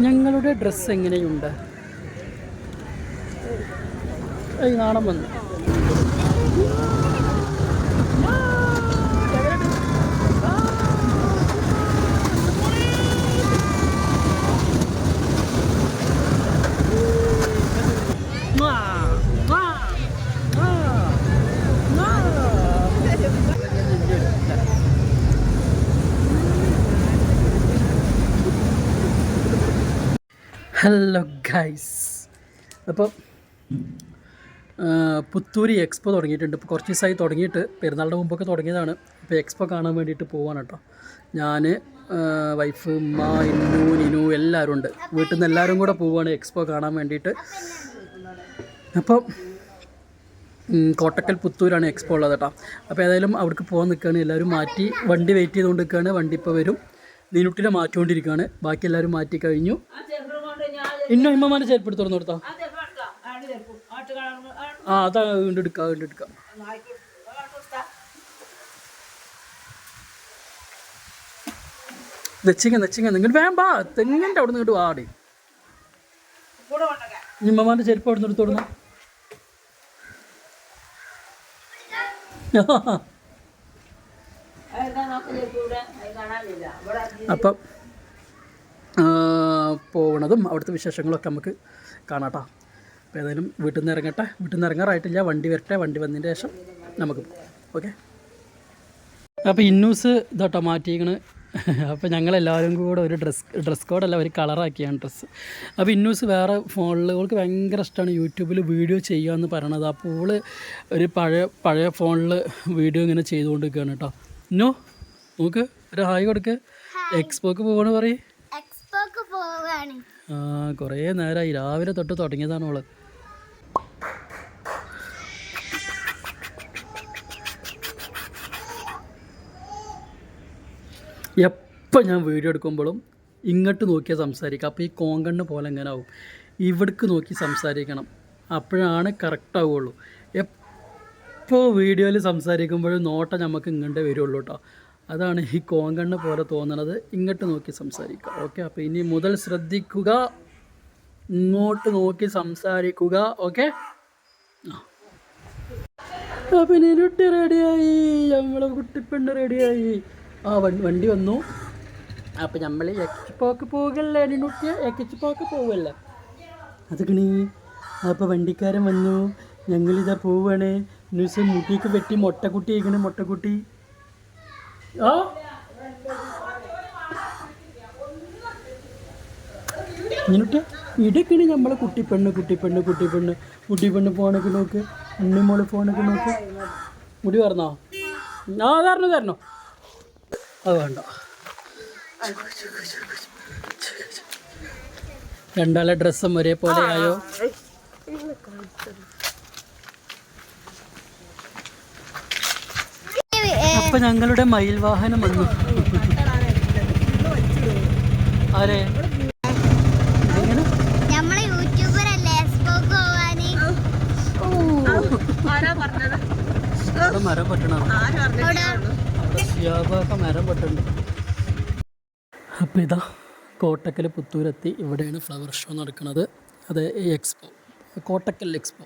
ഞങ്ങളുടെ ഡ്രസ്സ് എങ്ങനെയുണ്ട്? നാണം വന്നു ആ, ആ, ആ, ആ. ഹലോ ഗൈസ് അപ്പോൾ പുത്തൂരി എക്സ്പോ തുടങ്ങിയിട്ടുണ്ട്. ഇപ്പോൾ കുറച്ച് ദിവസമായി തുടങ്ങിയിട്ട് പെരുന്നാളിന്റെ മുമ്പൊക്കെ തുടങ്ങിയതാണ്. ഇപ്പോൾ എക്സ്പോ കാണാൻ വേണ്ടിയിട്ട് പോവാണ് കേട്ടോ. ഞാൻ വൈഫ് ഉമ്മ ഇന്നു നിനു എല്ലാവരും ഉണ്ട്. വീട്ടിൽ നിന്ന് എല്ലാവരും കൂടെ പോവുകയാണ് എക്സ്പോ കാണാൻ വേണ്ടിയിട്ട്. അപ്പം കോട്ടക്കൽ പുത്തൂരാണ് എക്സ്പോ ഉള്ളത് കേട്ടോ. അപ്പോൾ ഏതായാലും അവിടേക്ക് പോകാൻ നിൽക്കുകയാണ്. എല്ലാവരും മാറ്റി വണ്ടി വെയിറ്റ് ചെയ്തുകൊണ്ട് നിൽക്കുകയാണ്. വണ്ടി ഇപ്പോൾ വരും. നീനുട്ടിനെ മാറ്റിക്കൊണ്ടിരിക്കുകയാണ്. ബാക്കി എല്ലാവരും മാറ്റി കഴിഞ്ഞു. ഇന്നും ഇമ്മമാരെ ചെരുപ്പ് എടുത്ത് കൊടുത്താ ആ അതാ വീണ്ടും എടുക്കാം വീണ്ടും എടുക്കാം. നെച്ചിങ്ങ നെച്ചിങ്ങ നിങ്ങൾ വേമ്പാ. തെങ്ങിന്റെ അവിടെ നിന്ന് ഇങ്ങോട്ട് വാടി ഇമ്മമാരുടെ ചെരുപ്പ് അവിടെ നിന്ന് എടുത്ത് കൊടുന്നു. അപ്പം പോകണതും അവിടുത്തെ വിശേഷങ്ങളൊക്കെ നമുക്ക് കാണാട്ടോ. അപ്പോൾ ഏതായാലും വീട്ടിൽ നിന്ന് ഇറങ്ങട്ടെ. വീട്ടിൽ നിന്ന് ഇറങ്ങാറായിട്ടില്ല. വണ്ടി വരട്ടെ. വണ്ടി വന്നതിന് ശേഷം നമുക്ക് ഓക്കെ? അപ്പോൾ ഇന്നൂസ് ഇതോട്ടോ മാറ്റിയിരിക്കണ്. അപ്പോൾ ഞങ്ങളെല്ലാവരും കൂടെ ഒരു ഡ്രസ് ഡ്രസ് കോഡല്ല ഒരു കളറാക്കിയാണ് ഡ്രസ്സ് അപ്പോൾ ഇന്നൂസ് വേറെ ഫോണിൽ അവൾക്ക് ഭയങ്കര ഇഷ്ടമാണ് യൂട്യൂബിൽ വീഡിയോ ചെയ്യുക എന്ന് പറയണത്. അപ്പോൾ ഓൾ ഒരു പഴയ പഴയ ഫോണിൽ വീഡിയോ ഇങ്ങനെ ചെയ്തുകൊണ്ടിരിക്കുകയാണ് കേട്ടോ. ഇന്നോ നോക്ക് ഒരു ഹായ് കൊടുക്ക്. എക്സ്പോക്ക് പോകണ പറയും. കുറേ നേരമായി രാവിലെ തൊട്ട് തുടങ്ങിയതാണ് അവൾ എപ്പോൾ ഞാൻ വീഡിയോ എടുക്കുമ്പോഴും ഇങ്ങോട്ട് നോക്കിയാൽ സംസാരിക്കുക അപ്പോൾ ഈ കോങ്കണ്ണ് പോലെ എങ്ങനെ ആവും? ഇവിടേക്ക് നോക്കി സംസാരിക്കണം. അപ്പോഴാണ് കറക്റ്റ് എപ്പോൾ വീഡിയോയിൽ സംസാരിക്കുമ്പോഴും നോട്ടം നമുക്ക് ഇങ്ങോട്ടേ വരുള്ളൂ കേട്ടോ അതാണ് ഈ കോങ്കണ്ണ് പോലെ തോന്നണത്. ഇങ്ങോട്ട് നോക്കി സംസാരിക്കുക. ഓക്കെ അപ്പോൾ ഇനി മുതൽ ശ്രദ്ധിക്കുക. ഇങ്ങോട്ട് നോക്കി സംസാരിക്കുക. ഓക്കെ അപ്പം ഇരുട്ടി റെഡിയായി നമ്മളെ കുട്ടിപ്പെണ്ണ് റെഡിയായി ആ വണ്ടി വന്നു. അപ്പം നമ്മൾ പോക്ക് പോകല്ലേ? നിനുട്ടിയ എക്സ്പോക്ക് പോവല്ലേ? അതൊക്കെ അപ്പോൾ വണ്ടിക്കാരൻ വന്നു. ഞങ്ങളിതാ പോവാണ്. ന്യൂസ് മുട്ടിക്ക് വെട്ടി മുട്ടക്കുട്ടി ഇങ്ങനെ മുട്ടക്കുട്ടി ആ? എന്നിട്ട് ഇടയ്ക്കാണ് നമ്മളെ കുട്ടിപ്പെണ്ണ് കുട്ടിപ്പെണ്ണ് കുട്ടിപ്പെണ്ണ് കുട്ടിപ്പെണ്ണ് ഫോണൊക്കെ നോക്ക് ഉണ്ണിമോൾ ഫോണൊക്കെ നോക്ക്. മുടി പറഞ്ഞോ ആ തരണോ തരണോ അത് വേണ്ട. രണ്ടാളെ ഡ്രസ്സും ഒരേപോലെ ആയോ? അപ്പൊ ഞങ്ങളുടെ മയിൽ വാഹനം വന്നു. ആരെ? അപ്പൊ മരം പറ്റണം മരം പറ്റുന്നുണ്ട് അപ്പോൾ ഇതാ കോട്ടക്കൽ പുത്തൂരെത്തി. ഇവിടെയാണ് ഫ്ലവർ ഷോ നടക്കുന്നത് അത് എക്സ്പോ കോട്ടക്കൽ എക്സ്പോ.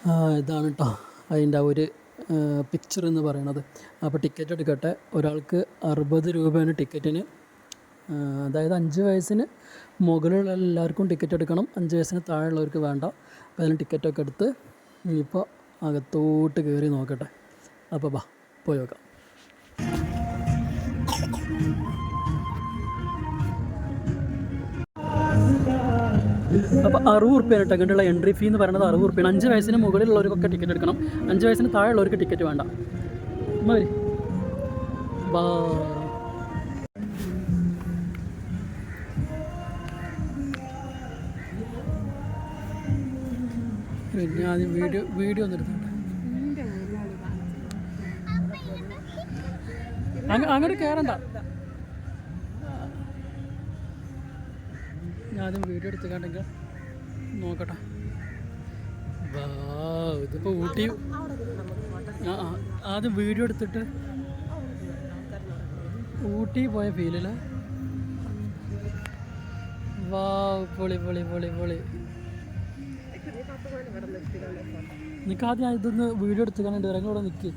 ആ, ഇതാണ് കേട്ടോ അതിന്റെ ആ ഒരു പിക്ചർ എന്ന് പറയണത്. അപ്പോൾ ടിക്കറ്റ് എടുക്കട്ടെ. ഒരാൾക്ക് അറുപത് രൂപയാണ് ടിക്കറ്റിന് അതായത് അഞ്ച് വയസ്സിന് മുകളിലുള്ള എല്ലാവർക്കും ടിക്കറ്റ് എടുക്കണം. അഞ്ച് വയസ്സിന് താഴെയുള്ളവർക്ക് വേണ്ട. അപ്പോൾ അതിന് ടിക്കറ്റൊക്കെ എടുത്ത് ഇനിയിപ്പോൾ അകത്തോട്ട് കയറി നോക്കട്ടെ. അപ്പോൾ ബാ പോയി നോക്കാം. അപ്പോൾ അറുപത് റുപ്യാണ് കേട്ടോ ഇങ്ങോട്ടുള്ള എൻട്രി ഫീ എന്ന് പറയുന്നത് അറുപത് റുപ്യാണ് അഞ്ച് വയസ്സിന് മുകളിലുള്ളവർക്കൊക്കെ ടിക്കറ്റ് എടുക്കണം. അഞ്ച് വയസ്സിന് താഴെയുള്ളവർക്ക് ടിക്കറ്റ് വേണ്ട. മതി ബാ. വീഡിയോ വീഡിയോ അങ്ങോട്ട് കയറണ്ട ആദ്യം വീഡിയോ എടുത്ത് കണ്ടെങ്കിൽ നോക്കട്ടെ ഇതിപ്പോൾ ഊട്ടി ആദ്യം വീഡിയോ എടുത്തിട്ട് ഊട്ടി പോയ ഫീലല്ലേ വാ പൊളി പൊളി പൊളി പൊളി. ആദ്യം ഇതൊന്ന് വീഡിയോ എടുത്ത് കാണേണ്ടി ഇറങ്ങി ഇവിടെ നിൽക്ക്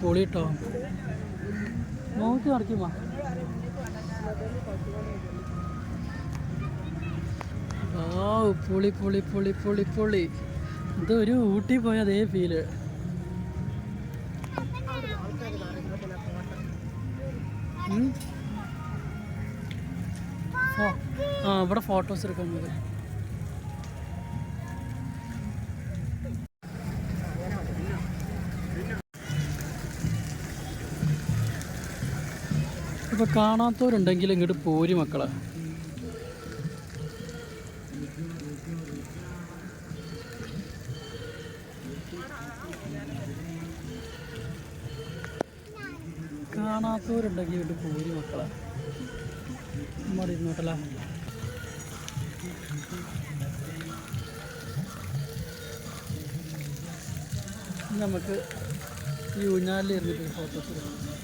പൊളി കേട്ടോ നോക്കി നടക്കുമാ ആ പുളി പുളി പുളി പുളി പൊളി. ഇതൊരു ഊട്ടി പോയ അതേ ഫീൽ. ആ ഇവിടെ ഫോട്ടോസ് എടുക്കുന്നത് ഇപ്പൊ കാണാത്തവരുണ്ടെങ്കിൽ ഇങ്ങോട്ട് പോരി മക്കളെ. കാണാത്തവരുണ്ടെങ്കിൽ ഇങ്ങോട്ട് പോരി മക്കളെ. നമ്മുടെ ഇരുന്നോട്ടല്ല നമുക്ക് ഈ ഊഞ്ഞാലിൽ ഇരുന്നിട്ട് ഫോട്ടോസ് എടുക്കാം.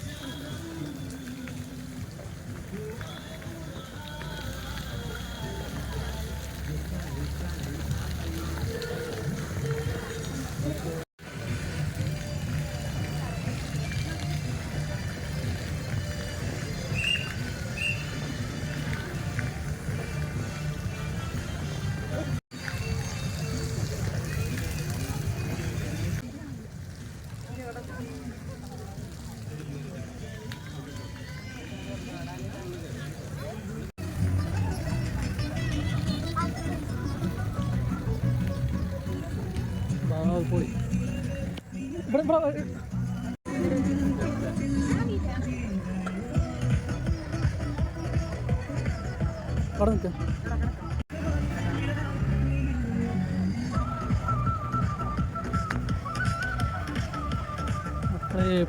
അവിടെ നിൽക്കാം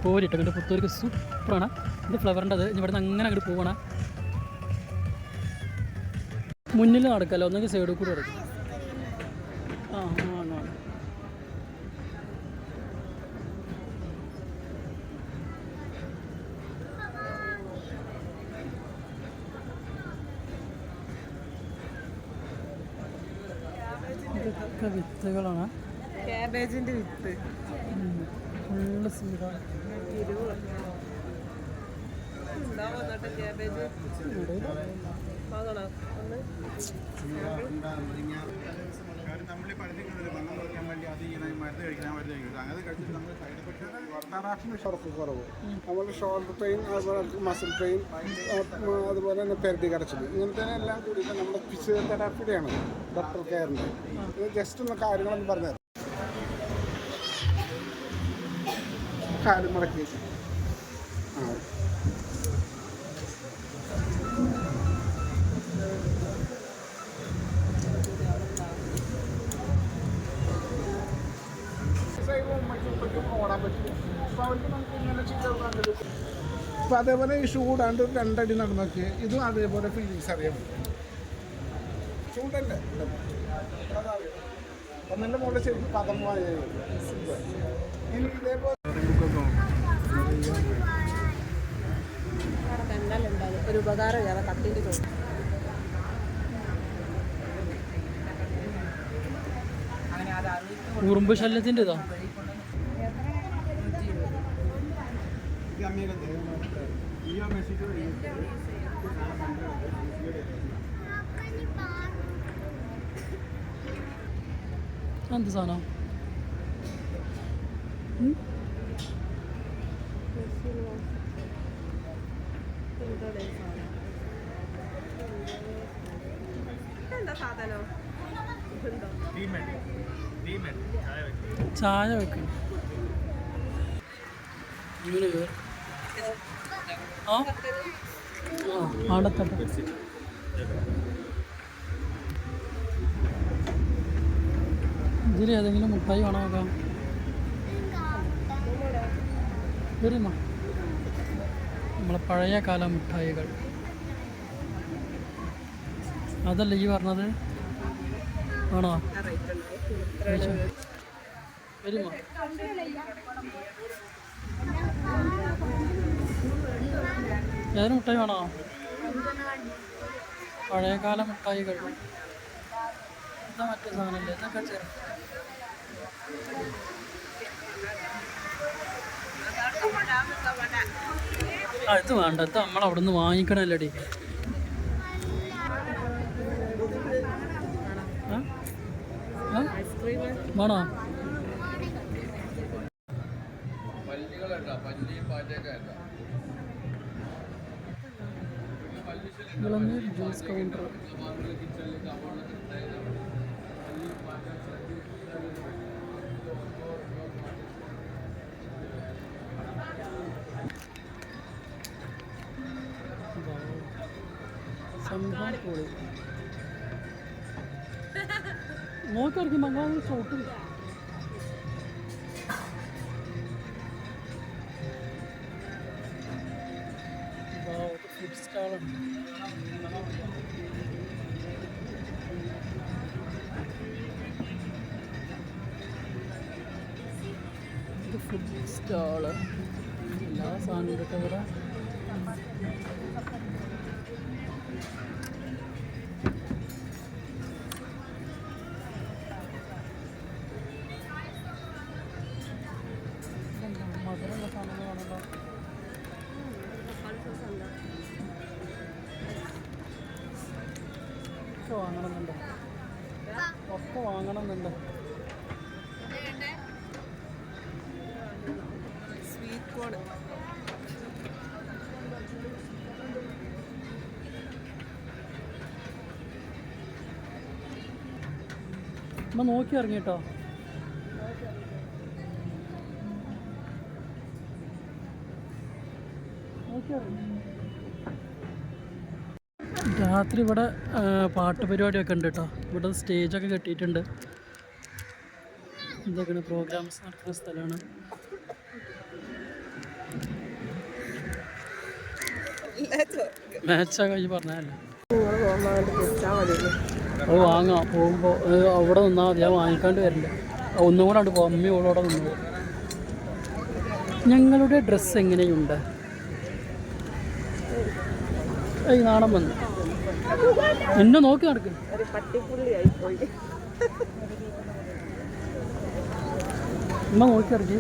പോരിട്ടോ എന്റെ പുത്തൂർക്ക് സൂപ്പറാണ് ഇത് ഫ്ലവറിന്റെ അത് ഇവിടുന്ന് അങ്ങനെ അങ്ങോട്ട് പോവണം മുന്നിൽ നടക്കല്ലോ ഒന്നെങ്കിൽ സൈഡിൽ കൂടി നടക്കും ആ ആണ് ആണ് ഇതൊക്കെ വിത്തുകളാണ്. ക്യാബേജിന്റെ വിത്ത്. ഫുള്ള് സീഡാണ് കാരണം നമ്മൾ ഈ കുറയ്ക്കാൻ വേണ്ടി അത് ചെയ്യണം മരുന്ന് കഴിക്കണം മരുന്ന് കഴിക്കണം. അങ്ങനെ കഴിച്ചിട്ട് നമ്മൾ അതുപോലെ ഷോൾഡർ പെയിൻ അതുപോലെ മസിൽ പെയിൻ അതുപോലെ തന്നെ പെരുതി കടച്ചിൽ. ഇങ്ങനത്തെ എല്ലാം കൂടി നമ്മുടെ ഫിസിയോതെറാപ്പിയുടെയാണ് ഡോക്ടർ കെയറിന്റെ ഇത് ജസ്റ്റ് ഒന്ന് കാര്യങ്ങളൊന്ന് പറഞ്ഞുതരാം. കാലും മടക്കി നമുക്ക് ഇങ്ങനെ ചെയ്ത് അപ്പോൾ അതേപോലെ ഈ ഷൂ ഇടാണ്ട് ഒരു രണ്ടടി നടന്നൊക്കെ ഇതും അതേപോലെ ഫീലിങ്സ് അറിയാം. ചൂടല്ലേ? ഒന്നിന്റെ മുകളിൽ ശരിക്കും പദമായ ഇനി ഇതേപോലെ ഒരു ഉപകാരം ചെയ്യാതെ കട്ടിന്റെ അറിയിക്കും ഉറുമ്പ് ശല്യത്തിന്റെ ഇതാ ഈ മെസ്സിക്ക് എന്ത് സാധനം? ചായ വെക്കണം ഇങ്ങനെ ഇതിൽ ഏതെങ്കിലും മുട്ടായി വേണോ നോക്കാം? വരുന്ന നമ്മളെ പഴയ കാല മിഠായികൾ അതല്ല ഈ പറഞ്ഞത്? ആണോ. വരുമോ ഏതൊരു മുട്ടായി വേണോ? പഴയകാല ഇതാ മറ്റേ സാധനമല്ലേ ഇതൊക്കെ ഇത് വേണ്ട. ഇത് നമ്മൾ അവിടെ നിന്ന് വാങ്ങിക്കണമല്ലടി വേണോ? പല്ലികളല്ല പല്ലി വേണോ ഇളനീർ ജ്യൂസ് കൗണ്ടർ സംഭാർ കോളി നോക്കിറക്കി മങ്ങാതെ ചോട്ട് സ്റ്റാളുണ്ട് ഫുഡ് സ്റ്റാൾ എല്ലാ സാധനവും ഇവിടെ ഒക്കെ വാങ്ങണമെന്നുണ്ട്. ഒക്കെ വാങ്ങണമെന്നുണ്ട്. Sweet corn. അമ്മ നോക്കി ഇറങ്ങിട്ടോ നോക്കി ഇറങ്ങി. രാത്രി ഇവിടെ പാട്ട് പരിപാടിയൊക്കെ ഉണ്ട് കേട്ടോ ഇവിടെ സ്റ്റേജൊക്കെ കെട്ടിയിട്ടുണ്ട്. എന്തൊക്കെയാണ് പ്രോഗ്രാംസ് നടക്കുന്ന സ്ഥലമാണ്. മാച്ചാ കഴിഞ്ഞ് പറഞ്ഞല്ലേ അത് വാങ്ങാം. പോകുമ്പോൾ അവിടെ നിന്നാൽ മതി. ഞാൻ വാങ്ങിക്കാണ്ട് വരണ്ട. ഒന്നും കൂടെ ഉണ്ട് പോകും അമ്മയും ഓളോടെ നിന്നു ഞങ്ങളുടെ ഡ്രസ്സ് എങ്ങനെയുണ്ട്? ഈ നാണം വന്നു. എന്നെ നോക്കി നടക്ക്. ഉമ്മ നോക്കി നടക്കി.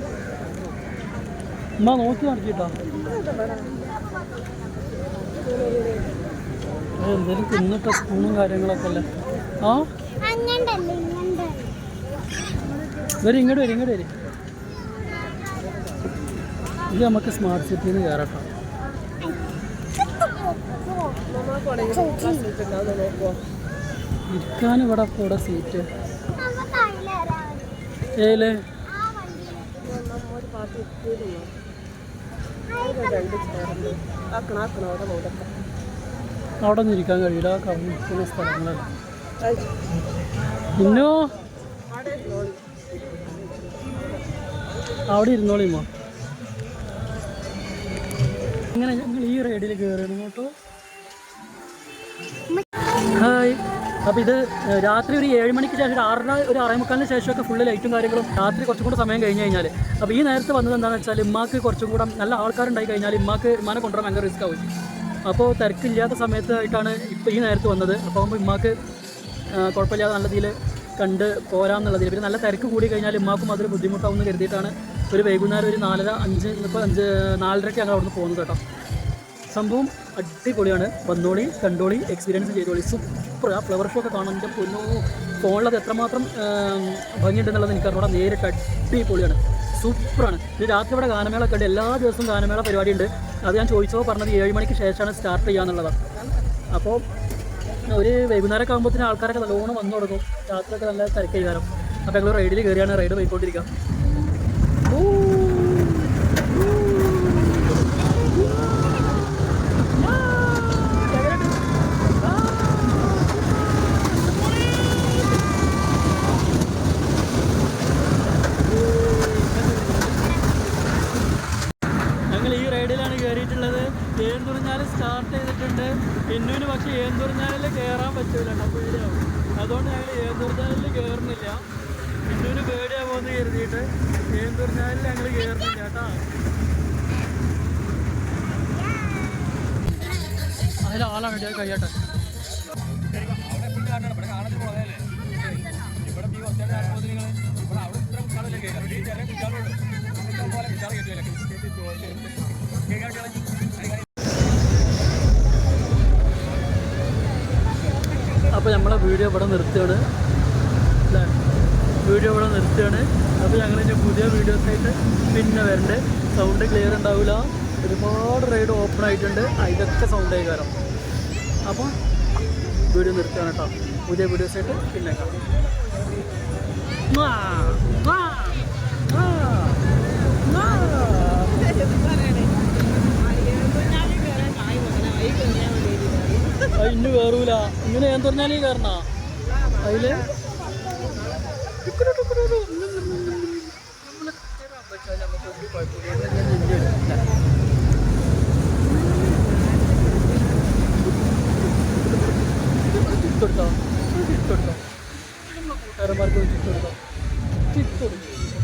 ഉമ്മ നോക്കി നടക്കിട്ടാ എന്തേലും തിന്നിട്ട സ്പൂണും കാര്യങ്ങളൊക്കെ അല്ലേ? ആ? വരും ഇങ്ങോട്ട് വരും ഇങ്ങോട്ട് വരും. ഇത് നമുക്ക് സ്മാർട്ട് സിറ്റിന്ന് നിന്ന് കയറട്ടോ ഇരിക്കാൻ ഇവിടെ കൂടെ സീറ്റ്. ഏലേ അവിടെ ഒന്നും ഇരിക്കാൻ കഴിയില്ല. കവിക്കുന്ന സ്ഥലങ്ങൾ പിന്നോ അവിടെ ഇരുന്നോളിമോ ഇങ്ങനെ ഞങ്ങൾ ഈ റൈഡിൽ കയറിയിരുന്നു കേട്ടോ. ഹായ്. അപ്പോൾ ഇത് രാത്രി ഒരു ഏഴ് മണിക്ക് ശേഷം ഒരു ആറര ഒരു ആറേമുക്കാലിന് ശേഷമൊക്കെ ഫുള്ള് ലൈറ്റും കാര്യങ്ങളും രാത്രി കുറച്ചും കൂടെ സമയം കഴിഞ്ഞ് കഴിഞ്ഞാൽ അപ്പോൾ ഈ നേരത്തെ വന്നത് എന്താണെന്ന് വെച്ചാൽ ഇമ്മാക്ക് കുറച്ചും കൂടെ നല്ല ആൾക്കാരുണ്ടായി കഴിഞ്ഞാൽ ഇമ്മാക്ക് ഇമ്മാനെ കൊണ്ടുവരാൻ ഭയങ്കര റിസ്ക് ആവും. അപ്പോൾ തിരക്കില്ലാത്ത സമയത്തായിട്ടാണ് ഇപ്പോൾ ഈ നേരത്ത് വന്നത്. അപ്പോൾ ആകുമ്പോൾ ഇമ്മാക്ക് കുഴപ്പമില്ലാതെ നല്ല രീതിയിൽ കണ്ട് പോരാമെന്നുള്ളതിൽ പിന്നെ നല്ല തിരക്ക് കൂടി കഴിഞ്ഞാൽ ഇമ്മാക്കും അതൊരു ബുദ്ധിമുട്ടാവും എന്ന് കരുതിയിട്ടാണ് ഒരു വൈകുന്നേരം ഒരു നാലര അഞ്ച് ഇപ്പോൾ അഞ്ച് നാലരയ്ക്ക് ഞങ്ങൾ അവിടുന്ന് പോകുന്നത് കേട്ടോ. സംഭവം അടിപൊളിയാണ്. വന്നോളി കണ്ടോളി എക്സ്പീരിയൻസ് ചെയ്തോളി. സൂപ്പർ ആ. ഫ്ലവർ ഷോ ഒക്കെ കാണാൻ പൊന്നോ. ഫോണിലത് എത്രമാത്രം ഭംഗിയുണ്ടെന്നുള്ളത് എനിക്ക് എനിക്കറിഞ്ഞൂടെ. നേരിട്ട് അടിപൊളിയാണ്. സൂപ്പറാണ് ഇത് രാത്രി ഇവിടെ ഗാനമേള കണ്ട് എല്ലാ ദിവസവും ഗാനമേള പരിപാടിയുണ്ട്. അത് ഞാൻ ചോദിച്ചോ പറഞ്ഞത് ഏഴ് മണിക്ക് ശേഷമാണ് സ്റ്റാർട്ട് ചെയ്യാന്നുള്ളതാണ് അപ്പോൾ ഒരു വൈകുന്നേരമൊക്കെ ആകുമ്പോഴത്തേക്കും ആൾക്കാരൊക്കെ നല്ലോണം വന്നു തുടങ്ങും. രാത്രിയൊക്കെ നല്ല തിരക്ക് ചെയ്യാറും അപ്പോൾ ഞങ്ങൾ റൈഡിൽ കയറിയാണ് റൈഡ് പോയിക്കൊണ്ടിരിക്കുക കയറാൻ പറ്റൂല കേട്ടോ പേടിയാവും. അതുകൊണ്ട് ഞങ്ങൾ ഏന്തുറിഞ്ഞാലിൽ കയറുന്നില്ല പിന്നൊരു പേടിയാവുമെന്ന് കരുതിയിട്ട് ഏന്തൂർഞ്ഞാലിൽ ഞങ്ങൾ കയറുന്നില്ല കേട്ടോ. അതിലാളാണ് കുട്ടികളെ കഴിയട്ടെ അപ്പോൾ നമ്മളെ വീഡിയോ ഇവിടെ നിർത്തുകയാണ്. വീഡിയോ ഇവിടെ നിർത്തുകയാണ്. അപ്പോൾ ഞങ്ങൾ ഇനി പുതിയ വീഡിയോസായിട്ട് പിന്നെ വരണ്ട്. സൗണ്ട് ക്ലിയർ ഉണ്ടാവില്ല. ഒരുപാട് റൈഡ് ഓപ്പൺ ആയിട്ടുണ്ട്. അതിലൊക്കെ സൗണ്ട് വരാം അപ്പോൾ വീഡിയോ നിർത്തുകയാണ് കേട്ടോ. പുതിയ വീഡിയോസായിട്ട് പിന്നെ കാണാം ആ, ആ, ആ, ആ. ഇന്ന് കയറൂല ഇങ്ങനെ ഞാൻ പറഞ്ഞാലേ കയറണ അതിൽ? ചിത്തെടുത്തോ? ചിത്തെടുത്തോ? കൂട്ടുകാരന്മാർക്ക് ചിത്തെടുത്തോ? ചിത്തെടുത്തു?